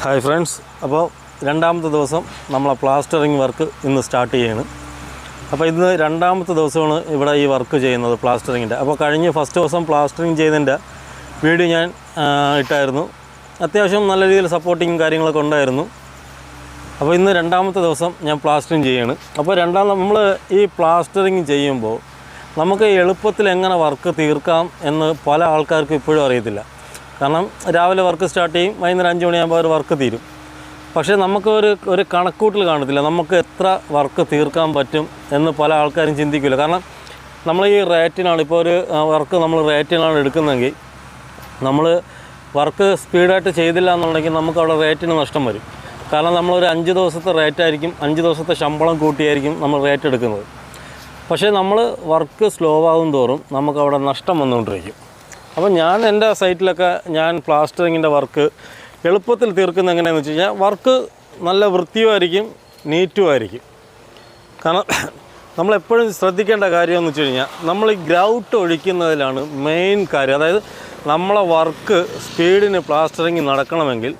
Hi friends അപ്പോൾ രണ്ടാമത്തെ ദിവസം നമ്മളെ പ്ലാസ്റ്ററിങ് വർക്ക് ഇന്ന് സ്റ്റാർട്ട് ചെയ്യാണ്. അപ്പോൾ ഇന്ന് രണ്ടാമത്തെ ദിവസമാണ് ഇവിടെ ഈ വർക്ക് ചെയ്യുന്നത് പ്ലാസ്റ്ററിങ്ങിന്റെ. അപ്പോൾ കഴിഞ്ഞ ഫസ്റ്റ് ദിവസം പ്ലാസ്റ്ററിങ് ചെയ്തതിന്റെ വീഡിയോ ഞാൻ ഇട്ടായിരുന്നു. അത്യാവശ്യം നല്ല രീതിയിൽ സപ്പോർട്ടിങ്ങും കാര്യങ്ങളൊക്കെ ഉണ്ടായിരുന്നു. അപ്പോൾ ഇന്ന് രണ്ടാമത്തെ ദിവസം ഞാൻ പ്ലാസ്റ്ററിങ് ചെയ്യാണ്. അപ്പോൾ രണ്ടാം നമ്മൾ ഈ പ്ലാസ്റ്ററിങ് ചെയ്യുമ്പോൾ നമുക്ക് എളുപ്പത്തിൽ എങ്ങനെ വർക്ക് തീർക്കാം എന്ന് പല ആൾക്കാർക്കും ഇപ്പോഴും അറിയത്തില്ല. കാരണം രാവിലെ വർക്ക് സ്റ്റാർട്ട് ചെയ്യും വൈകുന്നേരം അഞ്ച് മണിയാകുമ്പോൾ അവർ വർക്ക് തീരും. പക്ഷേ നമുക്ക് ഒരു ഒരു കണക്കൂട്ടിൽ കാണത്തില്ല. നമുക്ക് എത്ര വർക്ക് തീർക്കാൻ പറ്റും എന്ന് പല ആൾക്കാരും ചിന്തിക്കില്ല. കാരണം നമ്മൾ ഈ റേറ്റിനാണ് ഇപ്പോൾ ഒരു വർക്ക് നമ്മൾ റേറ്റിനാണ് എടുക്കുന്നതെങ്കിൽ നമ്മൾ വർക്ക് സ്പീഡായിട്ട് ചെയ്തില്ല എന്നുണ്ടെങ്കിൽ നമുക്ക് അവിടെ റേറ്റിന് നഷ്ടം വരും. കാരണം നമ്മളൊരു അഞ്ച് ദിവസത്തെ റേറ്റ് ആയിരിക്കും അഞ്ച് ദിവസത്തെ ശമ്പളം കൂട്ടിയായിരിക്കും നമ്മൾ റേറ്റ് എടുക്കുന്നത്. പക്ഷേ നമ്മൾ വർക്ക് സ്ലോ ആകും തോറും നമുക്കവിടെ നഷ്ടം വന്നുകൊണ്ടിരിക്കും. അപ്പോൾ ഞാൻ എന്റെ സൈറ്റിലൊക്കെ ഞാൻ പ്ലാസ്റ്ററിങ്ങിന്റെ വർക്ക് എളുപ്പത്തിൽ തീർക്കുന്ന എങ്ങനെയാണെന്ന് വെച്ച് കഴിഞ്ഞാൽ വർക്ക് നല്ല വൃത്തിയുമായിരിക്കും നീറ്റുമായിരിക്കും. കാരണം നമ്മളെപ്പോഴും ശ്രദ്ധിക്കേണ്ട കാര്യം എന്ന് വെച്ച് കഴിഞ്ഞാൽ നമ്മൾ ഈ ഗ്രൗട്ട് ഒഴിക്കുന്നതിലാണ് മെയിൻ കാര്യം. അതായത് നമ്മളെ വർക്ക് സ്പീഡിന് പ്ലാസ്റ്ററിങ് നടക്കണമെങ്കിൽ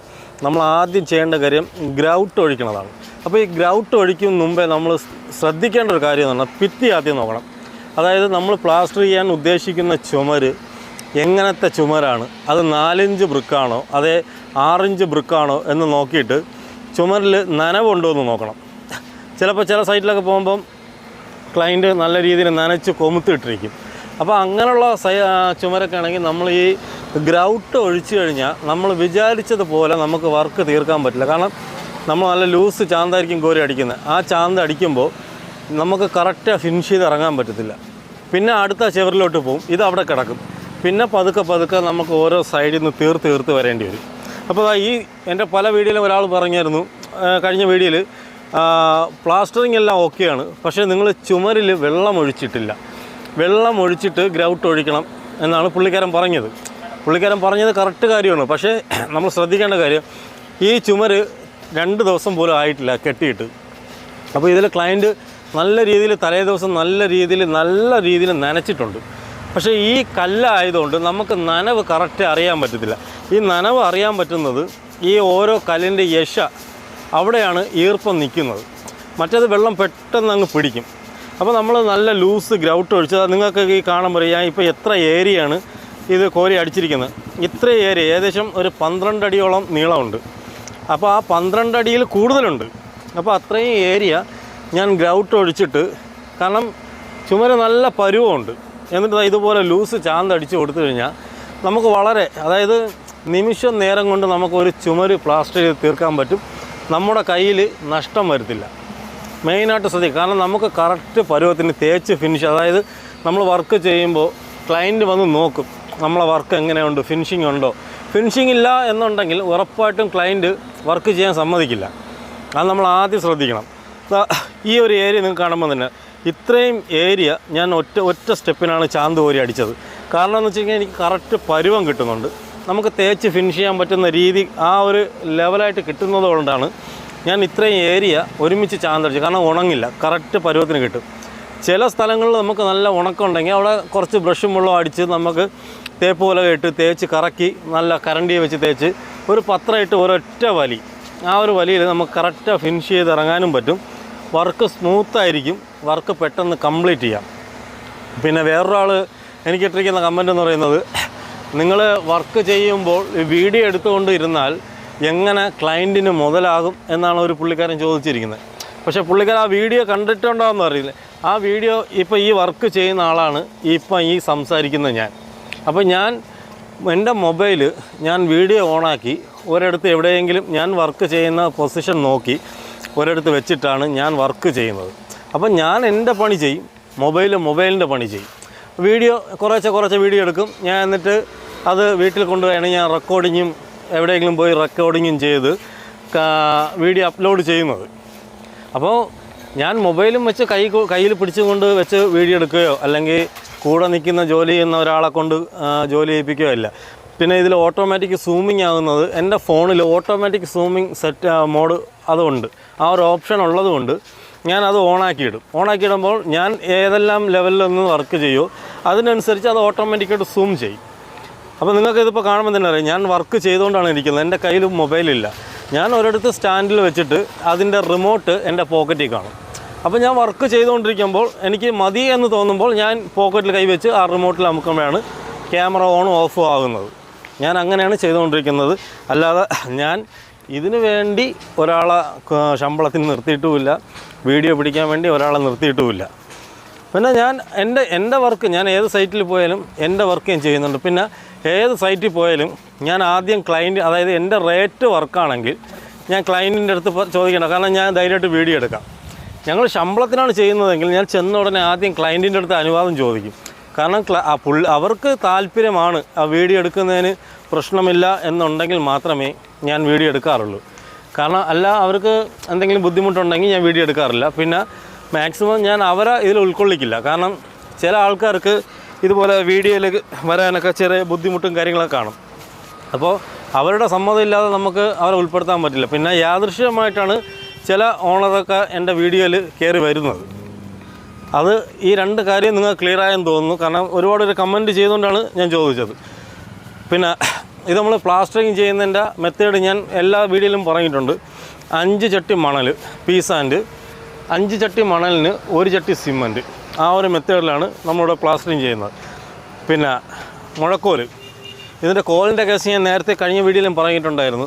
നമ്മൾ ആദ്യം ചെയ്യേണ്ട കാര്യം ഗ്രൗട്ട് ഒഴിക്കുന്നതാണ്. അപ്പോൾ ഈ ഗ്രൗട്ട് ഒഴിക്കും മുമ്പേ നമ്മൾ ശ്രദ്ധിക്കേണ്ട ഒരു കാര്യം എന്ന് പറഞ്ഞാൽ ഭിത്തി ആദ്യം നോക്കണം. അതായത് നമ്മൾ പ്ലാസ്റ്റർ ചെയ്യാൻ ഉദ്ദേശിക്കുന്ന ചുമര് എങ്ങനത്തെ ചുമരാണ്? അത് നാലിഞ്ച് ബ്രിക്കാണോ? അതേ ആറിഞ്ച് ബ്രിക്കാണോ? എന്ന് നോക്കിയിട്ട് ചുമരിൽ നനവുണ്ടോ എന്ന് നോക്കണം. ചിലപ്പോൾ ചില സൈറ്റിലൊക്കെ പോകുമ്പം ക്ലയന്റ് നല്ല രീതിയിൽ നനച്ച് കൊമുത്തിട്ടിരിക്കും അപ്പോൾ അങ്ങനെയുള്ള സൈ ചുമരൊക്കെ ആണെങ്കിൽ നമ്മൾ ഈ ഗ്രൗട്ട് ഒഴിച്ചു കഴിഞ്ഞാൽ നമ്മൾ വിചാരിച്ചതുപോലെ നമുക്ക് വർക്ക് തീർക്കാൻ പറ്റില്ല. കാരണം നമ്മൾ നല്ല ലൂസ് ചാന്തായിരിക്കും കോരി അടിക്കുന്നത്. ആ ചാന്ത് അടിക്കുമ്പോൾ നമുക്ക് കറക്റ്റ് ഫിനിഷ് ചെയ്ത് ഇറങ്ങാൻ പറ്റത്തില്ല. പിന്നെ അടുത്ത ചെവറിലോട്ട് പോകും ഇത് അവിടെ കിടക്കും. പിന്നെ പതുക്കെ പതുക്കെ നമുക്ക് ഓരോ സൈഡിൽ നിന്ന് തീർത്ത് തീർത്ത് വരേണ്ടി വരും. അപ്പോൾ ഈ എന്റെ പല വീഡിയോയിലും ഒരാൾ പറഞ്ഞായിരുന്നു കഴിഞ്ഞ വീഡിയോയിൽ പ്ലാസ്റ്ററിങ് എല്ലാം ഓക്കെയാണ് പക്ഷേ നിങ്ങൾ ചുമരിൽ വെള്ളം ഒഴിച്ചിട്ടില്ല. വെള്ളം ഒഴിച്ചിട്ട് ഗ്രൗട്ട് ഒഴിക്കണം എന്നാണ് പുള്ളിക്കാരൻ പറഞ്ഞത്. പുള്ളിക്കാരൻ പറഞ്ഞത് കറക്റ്റ് കാര്യമാണ് പക്ഷേ നമ്മൾ ശ്രദ്ധിക്കേണ്ട കാര്യം ഈ ചുമര് രണ്ട് ദിവസം പോലും ആയിട്ടില്ല കെട്ടിയിട്ട്. അപ്പോൾ ഇതിൽ ക്ലയന്റ് നല്ല രീതിയിൽ തലേ ദിവസം നല്ല രീതിയിൽ നല്ല രീതിയിൽ നനച്ചിട്ടുണ്ട്. പക്ഷേ ഈ കല്ലായതുകൊണ്ട് നമുക്ക് നനവ് കറക്റ്റ് അറിയാൻ പറ്റത്തില്ല. ഈ നനവ് അറിയാൻ പറ്റുന്നത് ഈ ഓരോ കല്ലിന്റെ യശ അവിടെയാണ് ഈർപ്പം നിൽക്കുന്നത്. മറ്റേത് വെള്ളം പെട്ടെന്ന് അങ്ങ് പിടിക്കും. അപ്പോൾ നമ്മൾ നല്ല ലൂസ് ഗ്രൗട്ട് ഒഴിച്ചത് നിങ്ങൾക്ക് ഈ കാണുമ്പോൾ ഞാൻ ഇപ്പോൾ എത്ര ഏരിയയാണ് ഇത് കോരി അടിച്ചിരിക്കുന്നത്. ഇത്ര ഏരിയ ഏകദേശം ഒരു പന്ത്രണ്ട് അടിയോളം നീളമുണ്ട്. അപ്പോൾ ആ പന്ത്രണ്ട് അടിയിൽ കൂടുതലുണ്ട്. അപ്പോൾ അത്രയും ഏരിയ ഞാൻ ഗ്രൗട്ട് ഒഴിച്ചിട്ട് കാരണം ചുമര് നല്ല പരുവമുണ്ട്. എന്നിട്ട് ഇതുപോലെ ലൂസ് ചാന്ത് അടിച്ച് കൊടുത്തു കഴിഞ്ഞാൽ നമുക്ക് വളരെ അതായത് നിമിഷം നേരം കൊണ്ട് നമുക്ക് ഒരു ചുമര് പ്ലാസ്റ്റർ ചെയ്ത് തീർക്കാൻ പറ്റും. നമ്മുടെ കയ്യിൽ നഷ്ടം വരത്തില്ല. മെയിനായിട്ട് ശ്രദ്ധിക്കുക. കാരണം നമുക്ക് കറക്റ്റ് പരുവത്തിന് തേച്ച് ഫിനിഷ് അതായത് നമ്മൾ വർക്ക് ചെയ്യുമ്പോൾ ക്ലയന്റ് വന്ന് നോക്കും. നമ്മളെ വർക്ക് എങ്ങനെയുണ്ട് ഫിനിഷിംഗ് ഉണ്ടോ? ഫിനിഷിംഗ് ഇല്ല എന്നുണ്ടെങ്കിൽ ഉറപ്പായിട്ടും ക്ലയന്റ് വർക്ക് ചെയ്യാൻ സമ്മതിക്കില്ല. അത് നമ്മൾ ആദ്യം ശ്രദ്ധിക്കണം. ഈ ഒരു ഏരിയ നിങ്ങൾക്ക് കാണുമ്പോൾ തന്നെ ഇത്രയും ഏരിയ ഞാൻ ഒറ്റ ഒറ്റ സ്റ്റെപ്പിനാണ് ചാന്ത് കോരി അടിച്ചത്. കാരണം എന്ന് വെച്ച് കഴിഞ്ഞാൽ എനിക്ക് കറക്റ്റ് പരുവം കിട്ടുന്നുണ്ട്. നമുക്ക് തേച്ച് ഫിനിഷ് ചെയ്യാൻ പറ്റുന്ന രീതി ആ ഒരു ലെവലായിട്ട് കിട്ടുന്നതുകൊണ്ടാണ് ഞാൻ ഇത്രയും ഏരിയ ഒരുമിച്ച് ചാന്തടിച്ചു കാരണം ഉണങ്ങില്ല. കറക്റ്റ് പരുവത്തിന് കിട്ടും. ചില സ്ഥലങ്ങളിൽ നമുക്ക് നല്ല ഉണക്കമുണ്ടെങ്കിൽ അവിടെ കുറച്ച് ബ്രഷും വെള്ളം അടിച്ച് നമുക്ക് തേപ്പ് പോലെ ഇട്ട് തേച്ച് കറക്കി നല്ല കരണ്ടിയെ വെച്ച് തേച്ച് ഒരു പത്രം ഇട്ട് ഒരൊറ്റ വലി. ആ ഒരു വലിയിൽ നമുക്ക് കറക്റ്റ് ഫിനിഷ് ചെയ്ത് ഇറങ്ങാനും പറ്റും. വർക്ക് സ്മൂത്തായിരിക്കും. വർക്ക് പെട്ടെന്ന് കംപ്ലീറ്റ് ചെയ്യാം. പിന്നെ വേറൊരാൾ എനിക്ക് ഇട്ടിരിക്കുന്ന കമന്റ് എന്ന് പറയുന്നത് നിങ്ങൾ വർക്ക് ചെയ്യുമ്പോൾ വീഡിയോ എടുത്തുകൊണ്ട് ഇരുന്നാൽ എങ്ങനെ ക്ലയന്റിന് മുതലാകും എന്നാണ് ഒരു പുള്ളിക്കാരൻ ചോദിച്ചിരിക്കുന്നത്. പക്ഷേ പുള്ളിക്കാരൻ ആ വീഡിയോ കണ്ടിട്ടുണ്ടോയെന്ന് അറിയില്ല. ആ വീഡിയോ ഇപ്പോൾ ഈ വർക്ക് ചെയ്യുന്ന ആളാണ് ഇപ്പം ഈ സംസാരിക്കുന്നത് ഞാൻ. അപ്പോൾ ഞാൻ എന്റെ മൊബൈൽ ഞാൻ വീഡിയോ ഓണാക്കി ഒരിടത്ത് എവിടെയെങ്കിലും ഞാൻ വർക്ക് ചെയ്യുന്ന പൊസിഷൻ നോക്കി ഒരിടത്ത് വെച്ചിട്ടാണ് ഞാൻ വർക്ക് ചെയ്യുന്നത്. അപ്പം ഞാൻ എന്റെ പണി ചെയ്യും. മൊബൈൽ മൊബൈലിന്റെ പണി ചെയ്യും. വീഡിയോ കുറേശ്ശെ കുറച്ച് വീഡിയോ എടുക്കും. ഞാൻ എന്നിട്ട് അത് വീട്ടിൽ കൊണ്ടുപോയാണ് ഞാൻ റെക്കോർഡിങ്ങും എവിടെയെങ്കിലും പോയി റെക്കോർഡിങ്ങും ചെയ്ത് വീഡിയോ അപ്ലോഡ് ചെയ്യുന്നത്. അപ്പോൾ ഞാൻ മൊബൈലും വെച്ച് കൈ കയ്യിൽ പിടിച്ചുകൊണ്ട് വെച്ച് വീഡിയോ എടുക്കുകയോ അല്ലെങ്കിൽ കൂടെ നിൽക്കുന്ന ജോലി ചെയ്യുന്ന ഒരാളെ കൊണ്ട് ജോലി ചെയ്യിപ്പിക്കുകയോ ഇല്ല പിന്നെ ഇതിൽ ഓട്ടോമാറ്റിക് സൂമിങ് ആകുന്നത് എന്റെ ഫോണിൽ ഓട്ടോമാറ്റിക് സൂമിങ് സെറ്റ് മോഡ് അതുണ്ട്. ആ ഒരു ഓപ്ഷൻ ഉള്ളതുകൊണ്ട് ഞാൻ അത് ഓണാക്കിയിടും ഓണാക്കിയിടുമ്പോൾ ഞാൻ ഏതെല്ലാം ലെവലിൽ നിന്ന് വർക്ക് ചെയ്യുമോ അതിനനുസരിച്ച് അത് ഓട്ടോമാറ്റിക്കായിട്ട് സൂം ചെയ്യും. അപ്പോൾ നിങ്ങൾക്ക് ഇതിപ്പോൾ കാണുമ്പോൾ തന്നെ അറിയാം ഞാൻ വർക്ക് ചെയ്തുകൊണ്ടാണ് ഇരിക്കുന്നത്. എന്റെ കയ്യിൽ മൊബൈലില്ല ഞാൻ ഒരിടത്ത് സ്റ്റാൻഡിൽ വെച്ചിട്ട് അതിന്റെ റിമോട്ട് എന്റെ പോക്കറ്റിൽ കാണും. അപ്പോൾ ഞാൻ വർക്ക് ചെയ്തുകൊണ്ടിരിക്കുമ്പോൾ എനിക്ക് മതി എന്ന് തോന്നുമ്പോൾ ഞാൻ പോക്കറ്റിൽ കൈവച്ച് ആ റിമോട്ടിൽ അമുക്കുമ്പോഴാണ് ക്യാമറ ഓണും ഓഫും ആകുന്നത്. ഞാൻ അങ്ങനെയാണ് ചെയ്തുകൊണ്ടിരിക്കുന്നത്. അല്ലാതെ ഞാൻ ഇതിനു വേണ്ടി ഒരാളെ ശമ്പളത്തിന് നിർത്തിയിട്ടുമില്ല. വീഡിയോ പിടിക്കാൻ വേണ്ടി ഒരാളെ നിർത്തിയിട്ടുമില്ല. പിന്നെ ഞാൻ എന്റെ എന്റെ വർക്ക് ഞാൻ ഏത് സൈറ്റിൽ പോയാലും എന്റെ വർക്ക് ഞാൻ ചെയ്യുന്നുണ്ട്. പിന്നെ ഏത് സൈറ്റിൽ പോയാലും ഞാൻ ആദ്യം ക്ലയന്റ് അതായത് എന്റെ റേറ്റ് വർക്കാണെങ്കിൽ ഞാൻ ക്ലയന്റിന്റെ അടുത്ത് ചോദിക്കണം കാരണം ഞാൻ ധൈര്യമായിട്ട് വീഡിയോ എടുക്കാം. ഞങ്ങൾ ശമ്പളത്തിനാണ് ചെയ്യുന്നതെങ്കിൽ ഞാൻ ചെന്ന ഉടനെ ആദ്യം ക്ലയന്റിന്റെ അടുത്ത് അനുവാദം ചോദിക്കും. കാരണം ആ പുള്ളി അവർക്ക് താല്പര്യമാണ് ആ വീഡിയോ എടുക്കുന്നതിന് പ്രശ്നമില്ല എന്നുണ്ടെങ്കിൽ മാത്രമേ ഞാൻ വീഡിയോ എടുക്കാറുള്ളൂ. കാരണം അല്ല അവർക്ക് എന്തെങ്കിലും ബുദ്ധിമുട്ടുണ്ടെങ്കിൽ ഞാൻ വീഡിയോ എടുക്കാറില്ല. പിന്നെ മാക്സിമം ഞാൻ അവരെ ഇതിൽ ഉൾക്കൊള്ളിക്കില്ല. കാരണം ചില ആൾക്കാർക്ക് ഇതുപോലെ വീഡിയോയിലേക്ക് വരാനൊക്കെ ചെറിയ ബുദ്ധിമുട്ടും കാര്യങ്ങളൊക്കെ കാണും. അപ്പോൾ അവരുടെ സമ്മതം ഇല്ലാതെ നമുക്ക് അവരെ ഉൾപ്പെടുത്താൻ പറ്റില്ല. പിന്നെ യാദൃശ്യമായിട്ടാണ് ചില ഓണറൊക്കെ എന്റെ വീഡിയോയിൽ കയറി വരുന്നത്. അത് ഈ രണ്ട് കാര്യം നിങ്ങൾ ക്ലിയർ ആയെന്ന് തോന്നുന്നു. കാരണം ഒരുപാട് ഒരു കമന്റ് ചെയ്തുകൊണ്ടാണ് ഞാൻ ചോദിച്ചത്. പിന്നെ ഇത് നമ്മൾ പ്ലാസ്റ്ററിങ് ചെയ്യുന്നതിന്റെ മെത്തേഡ് ഞാൻ എല്ലാ വീഡിയോയിലും പറഞ്ഞിട്ടുണ്ട്. അഞ്ച് ചട്ടി മണൽ പീസ് ആൻഡ് അഞ്ച് ചട്ടി മണലിന് ഒരു ചട്ടി സിമന്റ് ആ ഒരു മെത്തേഡിലാണ് നമ്മളിവിടെ പ്ലാസ്റ്ററിങ് ചെയ്യുന്നത്. പിന്നെ മുഴക്കോൽ. ഇതിന്റെ കോലിന്റെ കേസ് ഞാൻ നേരത്തെ കഴിഞ്ഞ വീഡിയോയിലും പറഞ്ഞിട്ടുണ്ടായിരുന്നു.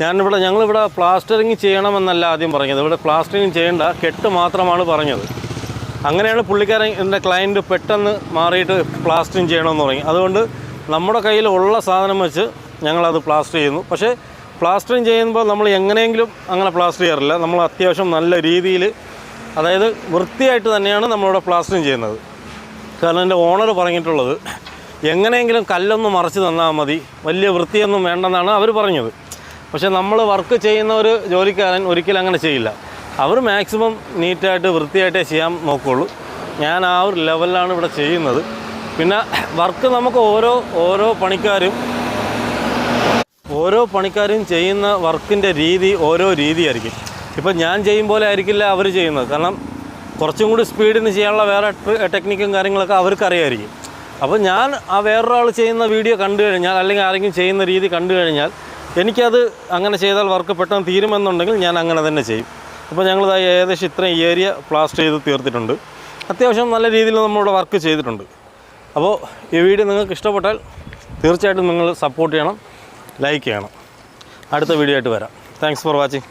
ഞാനിവിടെ ഞങ്ങളിവിടെ പ്ലാസ്റ്ററിങ് ചെയ്യണമെന്നല്ല ആദ്യം പറഞ്ഞത്. ഇവിടെ പ്ലാസ്റ്ററിങ് ചെയ്യേണ്ട കെട്ട് മാത്രമാണ് പറഞ്ഞത്. അങ്ങനെയാണ് പുള്ളിക്കാരൻ എന്റെ ക്ലയന്റ് പെട്ടെന്ന് മാറിയിട്ട് പ്ലാസ്റ്ററിങ് ചെയ്യണമെന്ന് തുടങ്ങി. അതുകൊണ്ട് നമ്മുടെ കയ്യിൽ ഉള്ള സാധനം വെച്ച് ഞങ്ങളത് പ്ലാസ്റ്റർ ചെയ്യുന്നു. പക്ഷേ പ്ലാസ്റ്ററിങ് ചെയ്യുമ്പോൾ നമ്മൾ എങ്ങനെയെങ്കിലും അങ്ങനെ പ്ലാസ്റ്റർ ചെയ്യാറില്ല. നമ്മൾ അത്യാവശ്യം നല്ല രീതിയിൽ അതായത് വൃത്തിയായിട്ട് തന്നെയാണ് നമ്മളിവിടെ പ്ലാസ്റ്ററിങ് ചെയ്യുന്നത്. കാരണം എന്റെ ഓണർ പറഞ്ഞിട്ടുള്ളത് എങ്ങനെയെങ്കിലും കല്ലൊന്ന് മറച്ച് തന്നാൽ മതി. വലിയ വൃത്തിയൊന്നും വേണ്ടെന്നാണ് അവർ പറഞ്ഞത്. പക്ഷേ നമ്മൾ വർക്ക് ചെയ്യുന്ന ഒരു ജോലിക്കാരൻ ഒരിക്കലും അങ്ങനെ ചെയ്യില്ല. അവർ മാക്സിമം നീറ്റായിട്ട് വൃത്തിയായിട്ടേ ചെയ്യാൻ നോക്കുള്ളൂ. ഞാൻ ആ ഒരു ലെവലിലാണ് ഇവിടെ ചെയ്യുന്നത്. പിന്നെ വർക്ക് നമുക്ക് ഓരോ ഓരോ പണിക്കാരും ഓരോ പണിക്കാരും ചെയ്യുന്ന വർക്കിന്റെ രീതി ഓരോ രീതിയായിരിക്കും. ഇപ്പം ഞാൻ ചെയ്യും പോലെ ആയിരിക്കില്ല അവർ ചെയ്യുന്നത്. കാരണം കുറച്ചും കൂടി സ്പീഡിൽ നിന്ന് ചെയ്യാനുള്ള വേറെ ടെക്നിക്കും കാര്യങ്ങളൊക്കെ അവർക്ക് അറിയായിരിക്കും അപ്പോൾ ഞാൻ ആ വേറൊരാൾ ചെയ്യുന്ന വീഡിയോ കണ്ടു കഴിഞ്ഞാൽ അല്ലെങ്കിൽ ആരെങ്കിലും ചെയ്യുന്ന രീതി കണ്ടു കഴിഞ്ഞാൽ എനിക്കത് അങ്ങനെ ചെയ്താൽ വർക്ക് പെട്ടെന്ന് തീരുമെന്നുണ്ടെങ്കിൽ ഞാൻ അങ്ങനെ തന്നെ ചെയ്യും. അപ്പോൾ ഞങ്ങളിത് ഏകദേശം ഇത്രയും ഏരിയ പ്ലാസ്റ്റർ ചെയ്ത് തീർത്തിട്ടുണ്ട്. അത്യാവശ്യം നല്ല രീതിയിൽ നമ്മളിവിടെ വർക്ക് ചെയ്തിട്ടുണ്ട്. അപ്പോൾ ഈ വീഡിയോ നിങ്ങൾക്ക് ഇഷ്ടപ്പെട്ടാൽ തീർച്ചയായിട്ടും നിങ്ങൾ സപ്പോർട്ട് ചെയ്യണം ലൈക്ക് ചെയ്യണം. അടുത്ത വീഡിയോ ആയിട്ട് വരാം. Thanks for watching